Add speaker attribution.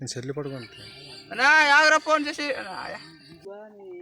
Speaker 1: నేను చెల్లి పడుకుంటా
Speaker 2: ఫోన్ చేసి